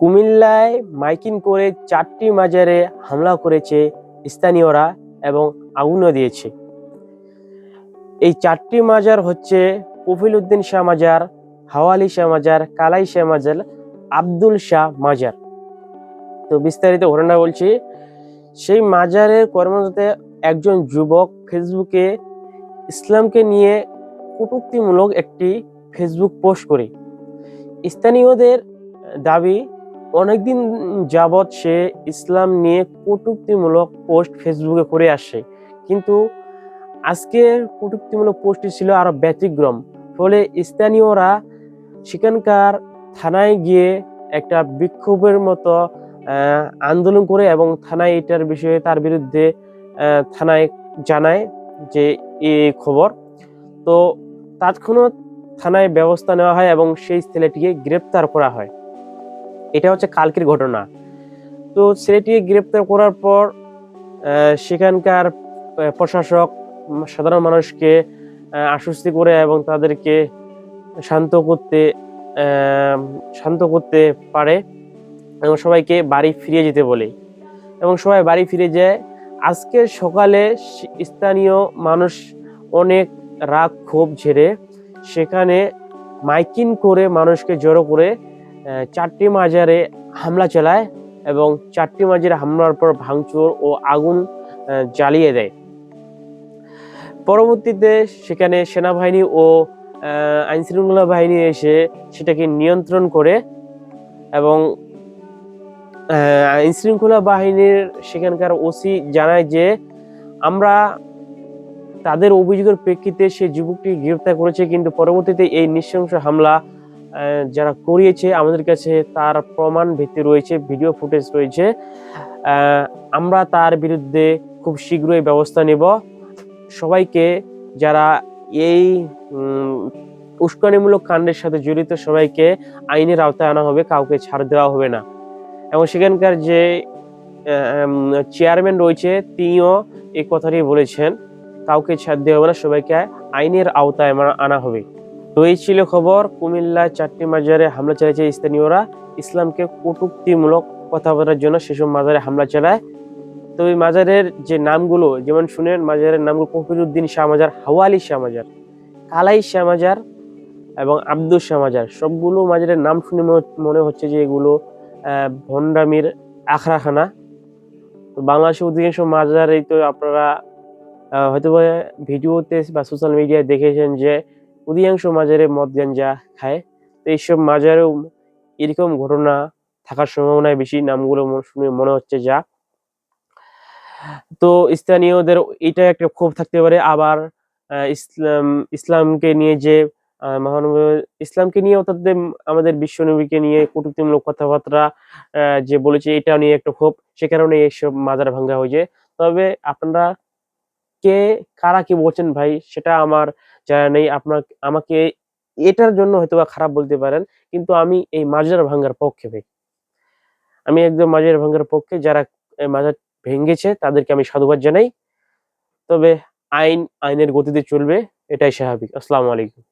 কুমিল্লায় মাইকিং করে চারটি মাজারে হামলা করেছে স্থানীয়রা এবং আগুনও দিয়েছে। এই চারটি মাজার হচ্ছে কফিল উদ্দিন শাহ মাজার, হাওয়ালি শাহ মাজার, কালাই শাহ মাজার, আব্দুল শাহ মাজার। তো বিস্তারিত ঘটনা বলছি, সেই মাজারের কর্মরতে একজন যুবক ফেসবুকে ইসলামকে নিয়ে কটূক্তিমূলক একটি ফেসবুক পোস্ট করে। স্থানীয়দের দাবি অনেকদিন যাবৎ সে ইসলাম নিয়ে কটূক্তিমূলক পোস্ট ফেসবুকে করে আসে। কিন্তু আজকের কটূক্তিমূলক পোস্টটি ছিল আরও ব্যতিক্রম। ফলে স্থানীয়রা সেখানকার থানায় গিয়ে একটা বিক্ষোভের মতো আন্দোলন করে এবং থানায় এটার বিষয়ে তার বিরুদ্ধে থানায় জানায় যে এই খবর। তো তৎক্ষণাৎ থানায় ব্যবস্থা নেওয়া হয় এবং সেই ছেলেটিকে গ্রেপ্তার করা হয়। এটা হচ্ছে কালকের ঘটনা। তো ছেলেটিকে গ্রেপ্তার করার পর সেখানকার প্রশাসক সাধারণ মানুষকে আশ্বস্তি করে এবং তাদেরকে শান্ত করতে শান্ত করতে পারে এবং সবাইকে বাড়ি ফিরে যেতে বলে। এবং সবাই বাড়ি ফিরে যায়। আজকে সকালে স্থানীয় মানুষ অনেক রাগ ক্ষোভ ঝেড়ে সেখানে মাইকিং করে মানুষকে জড়ো করে চারটি মাজারে হামলা চালায় এবং চারটি মাজারে হামলার পর ভাঙচুর ও আগুন জ্বালিয়ে দেয়। পরবর্তীতে সেখানে সেনাবাহিনী ও আইনশৃঙ্খলা বাহিনী এসে সেটাকে নিয়ন্ত্রণ করে এবং আইনশৃঙ্খলা বাহিনীর সেখানকার ওসি জানায় যে, আমরা তাদের অভিযোগের প্রেক্ষিতে সেই যুবকটি গ্রেফতার করেছে, কিন্তু পরবর্তীতে এই নৃশংস হামলা যারা করিয়েছে, আমাদের কাছে তার প্রমাণ ভিত্তি রয়েছে ভিডিও ফুটেজ রয়েছে। আমরা তার বিরুদ্ধে খুব শীঘ্রই ব্যবস্থা নেব। সবাইকে যারা এই উস্কানিমূলক কাণ্ডের সাথে জড়িত, সবাইকে আইনের আওতায় আনা হবে, কাউকে ছাড় দেওয়া হবে না। এবং সেখানকার যে চেয়ারম্যান রয়েছে, তিনিও এই কথাটি বলেছেন, কাউকে ছাড় দেওয়া হবে না, সবাইকে আইনের আওতায় আনা- হবে। তো এই ছিল খবর। কুমিল্লা চারটি মাজারে হামলা চালিয়েছে স্থানীয়রা। ইসলামকে কটুক্তিমূলক কথা বলার জন্য সেসব মাজারে হামলা চালায়। তো এই মাজারের যে নামগুলো যেমন শুনেন মাজারের নামগুলো কফিরুদ্দিন শাহ মাজার হাওয়ালি শাহ মাজার কালাই শাহ মাজার এবং আব্দুল শাহ মাজার সবগুলো মাজারের নাম শুনে মনে- হচ্ছে যে এগুলো আহ, ভণ্ডামির আখড়াখানা। তো বাংলাদেশের অধিকাংশ মাজারেই তো আপনারা হয়তো ভিডিওতে বা সোশ্যাল মিডিয়ায় দেখেছেন যে অধিকাংশ মাজারে মদ গাঞ্জা খায়। তো এইসব মাজারেও এরকম ঘটনা থাকার সম্ভাবনা বেশি, নামগুলো শুনে মনে হচ্ছে যা। তো স্থানীয়দের এটা একটা ক্ষোভ থাকতে পারে। আবার ইসলাম ইসলামকে নিয়ে যে মহানবী ইসলামকে নিয়ে অর্থাৎ আমাদের বিশ্বনবীকে নিয়ে কটূক্তিমূলক কথাবার্তা যে বলেছে, এটা নিয়ে একটা ক্ষোভ। সে কারণে এইসব মাজার ভাঙ্গা হয়েছে। তবে আপনারা কে, কারা কি বলছেন ভাই, সেটা আমার জানা নেই আপনার আমাকে এটার জন্য হয়তো বা খারাপ বলতে পারেন, কিন্তু আমি এই মাজার ভাঙ্গার পক্ষে ভাই আমি একদম মাজার ভাঙ্গার পক্ষে, যারা মাজার ভেঙ্গেছে তাদেরকে আমি সাধুবাদ জানাই। তবে আইন, আইনের গতিতে চলবে, এটাই স্বাভাবিক। আসসালামু আলাইকুম।